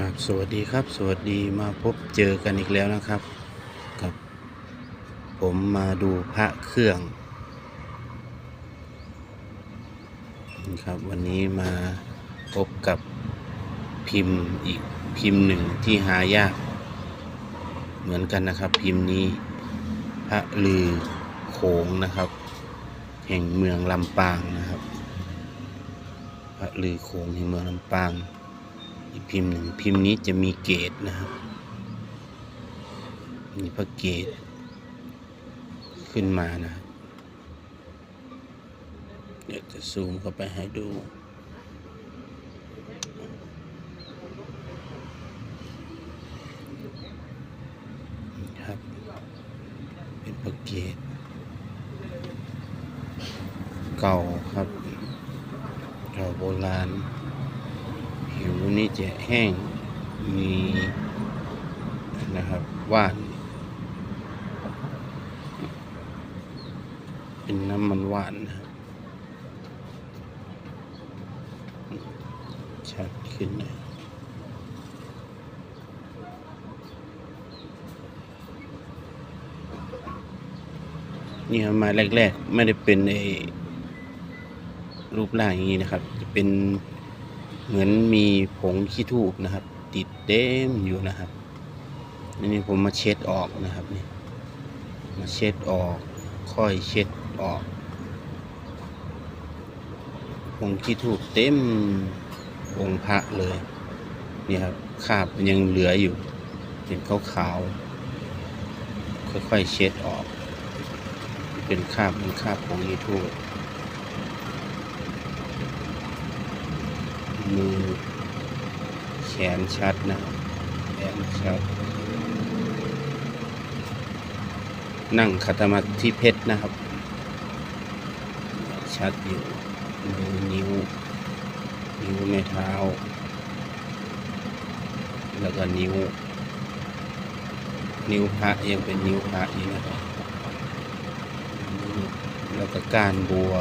ครับสวัสดีครับ สวัสดีมาพบเจอกันอีกแล้วนะครับ กับ ผมมาดูพระเครื่องนะครับ วันนี้มาพบกับพิมพ์อีกพิมพ์หนึ่งที่หายาก เหมือนกันนะครับ พิมพ์นี้พระลือโขงนะครับ แห่งเมืองลำปางนะครับ พระลือโขงแห่งเมืองลำปาง อีกพิมพ์หนึ่งพิมพ์นี้จะมีเกตนะครับมีพระเกตขึ้นมานะ เดี๋ยวจะซูมเข้าไปให้ดูครับ เป็นพระเกตเก่าครับเก่าโบราณ ผิวนี่จะแห้งมีนะครับว่านเป็นน้ำมันว่านนะครับชัดขึ้นนะนี่เอามาแรก ๆ ไม่ได้เป็นไอ้รูปร่างอย่างนี้นะครับ จะเป็น เหมือนมีผงขี้ทูบนะครับ ติดเต็มอยู่นะครับนี่ผมมาเช็ดออกนะครับนี่มาเช็ดออก ค่อยเช็ดออกผงขี้ทูบเต็มองค์พระเลยนี่ครับคราบมันยังเหลืออยู่ เป็นขาวขาวๆค่อยๆเช็ดออก เป็นคราบเป็นคราบผงขี้ทูบ มือแขนชัดนะแขนชัด นั่งขัตมาที่เพชรนะครับ ชัดอยู่มือนิ้ว นิ้วในเท้า แล้วก็นิ้ว นิ้วพระยังเป็นนิ้วพระอยู่นะครับแล้วก็กานบัว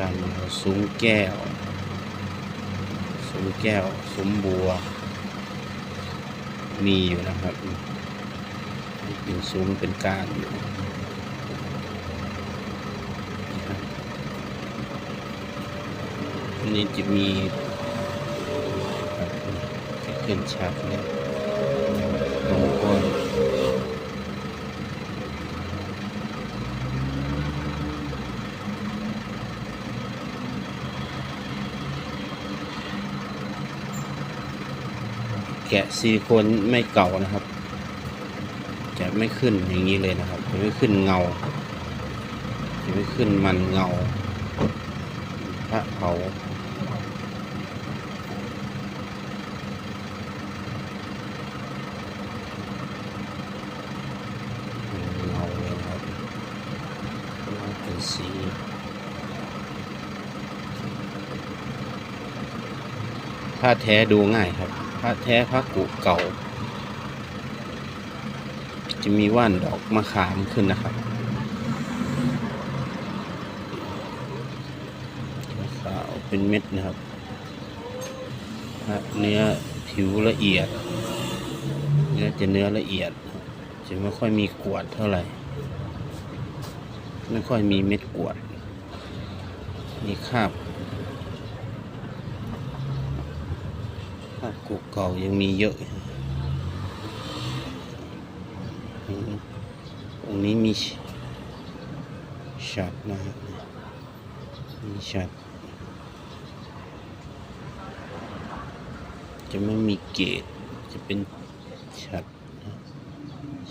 การซุ้มแก้วซุ้มแก้วซุ้มบัว มีอยู่นะครับเป็นซุ้มเป็นการอยู่วันนี้จะมีครับจะขึ้นชัดแล้วตรงก้น แกะซิลิโคนไม่เก่านะครับ จะไม่ขึ้นอย่างนี้เลยนะครับ จะไม่ขึ้นเงา จะไม่ขึ้นมันเงาพระเผาเงาเลยนะครับเป็นสีผ้าแท้ดูง่ายครับ ผ้าแท้ผ้ากุเก่า จะมีว่านดอกมะขามขึ้นนะครับขาวเป็นเม็ดนะครับพระเนื้อผิวละเอียดเนื้อจะเนื้อละเอียด จะไม่ค่อยมีกวดเท่าไหร่ ไม่ค่อยมีเม็ดกวด มีคราบ ภาพกุเก่ายังมีเยอะอืมตรงนี้มีชัดนะฮะมีชัดจะไม่มีเกตจะเป็นชัด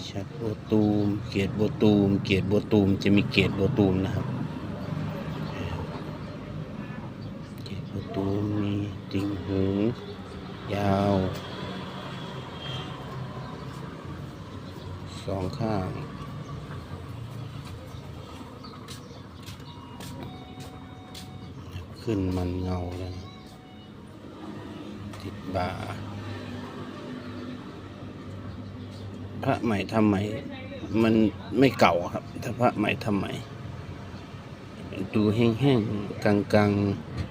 ชัดโบตูม เกตโบตูม เกตโบตูม จะมีเกตโบตูมนะครับ เกตโบตูมมีติ่งหู ยาว สอง ข้างขึ้นมันเงาแล้วนะติดบ่าพระใหม่ทำใหม่ มันไม่เก่าครับ ถ้าพระใหม่ทำใหม่ ดูแห้งๆกลาง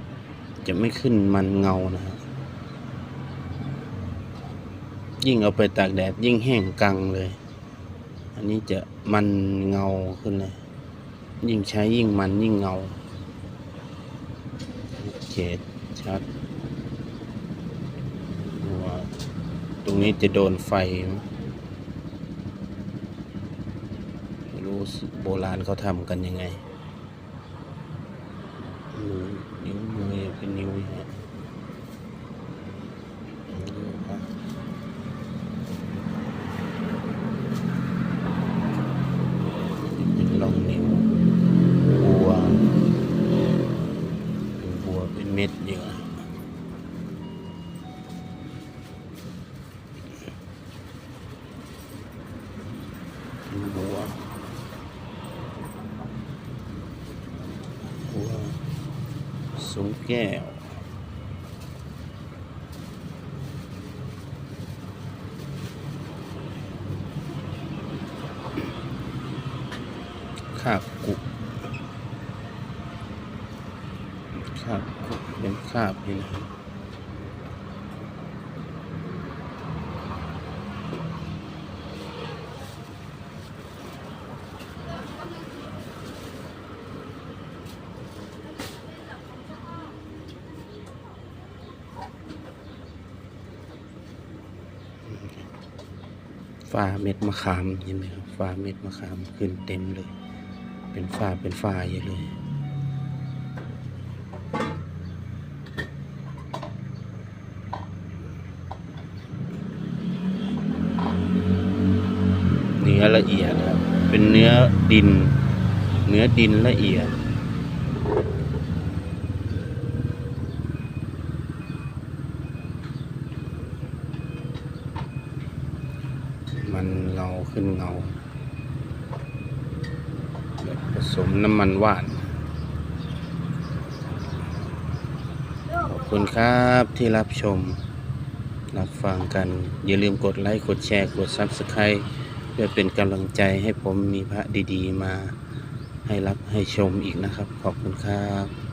ๆ จะไม่ขึ้นมันเงานะฮะยิ่งเอาไปตากแดดยิ่งแห้งกังเลย อันนี้จะมันเงาขึ้นเลย ยิ่งใช้ยิ่งมันยิ่งเงาเจดชัดว่าตรงนี้จะโดนไฟไม่รู้โบราณเขาทำกันยังไงมือนิ้วมือเป็นนิ้วฮะ เป็นบัวบัวสูงแก้วคาบกุคาบกุเป็นคาบนี่นะ ฟ้าเม็ดมะขามเห็นไหมครับฟ้าเม็ดมะขามขึ้นเต็มเลย เป็นฝ้าเป็นฝ้าเยอะเลยเนื้อละเอียดครับเป็นเนื้อดิน เนื้อดินละเอียด มันเงาขึ้นเงาผสมน้ำมันว่านขอบคุณครับที่รับชม รับฟังกัน อย่าลืมกดไลค์ กดแชร์ กด Subscribe เพื่อเป็นกำลังใจให้ผมมีพระดีๆมาให้รับให้ชมอีกนะครับ ขอบคุณครับ